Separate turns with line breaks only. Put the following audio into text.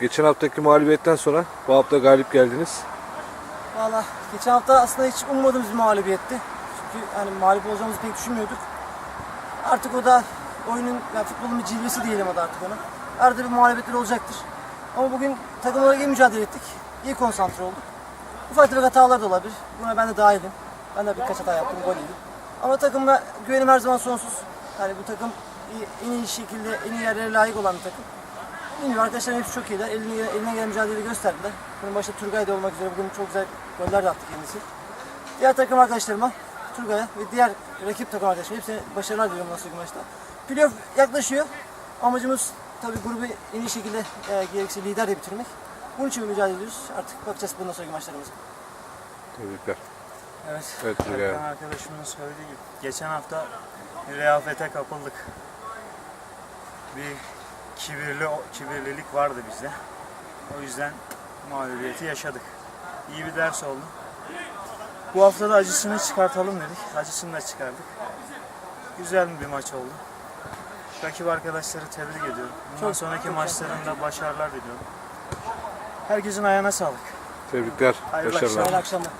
Geçen haftaki mağlubiyetten sonra bu hafta galip geldiniz.
Valla geçen hafta aslında hiç ummadığımız bir mağlubiyetti. Çünkü hani mağlup olacağımızı pek düşünmüyorduk. Artık o da oyunun, yani futbolun bir cilvesi diyelim o da artık ona. Arada bir mağlubiyetler olacaktır. Ama bugün takım olarak iyi mücadele ettik. İyi konsantre olduk. Ufak tefek hatalar da olabilir. Buna ben de dahilim. Ben de birkaç hata yaptım, gol yedim. Ama takıma güvenim her zaman sonsuz. Yani bu takım en iyi şekilde, en iyi yerlere layık olan bir takım. Bilmiyorum arkadaşlar hepsi çok iyiler. Eline, eline gelen mücadeleyi gösterdiler. Bunun başta Turgay da olmak üzere bugün çok güzel goller de attı kendisi. Diğer takım arkadaşlarıma, Turgay'a ve diğer rakip takım arkadaşlarıma hepsine başarılar diliyorum nasıl maçta. Playoff yaklaşıyor. Amacımız tabii grubu en iyi şekilde e, gerekirse liderle bitirmek. Bunun için mücadele ediyoruz. Artık bakacağız bundan sonraki maçlarımıza.
Tebrikler.
Evet.
Evet, Turgay
Erkan arkadaşımın söylediği gibi. Geçen hafta rehavete kapıldık. Bir kibirli kibirlilik vardı bizde. O yüzden mağlubiyeti yaşadık. İyi bir ders oldu. Bu hafta da acısını çıkartalım dedik. Acısını da çıkardık. Güzel bir maç oldu. Rakip arkadaşları tebrik ediyorum. Bundan
Çok-
sonraki
çok
maçlarında başarılar diliyorum. Herkesin ayağına sağlık.
Tebrikler.
Hayırlı
Başarılar.
Hayırlı akşamlar.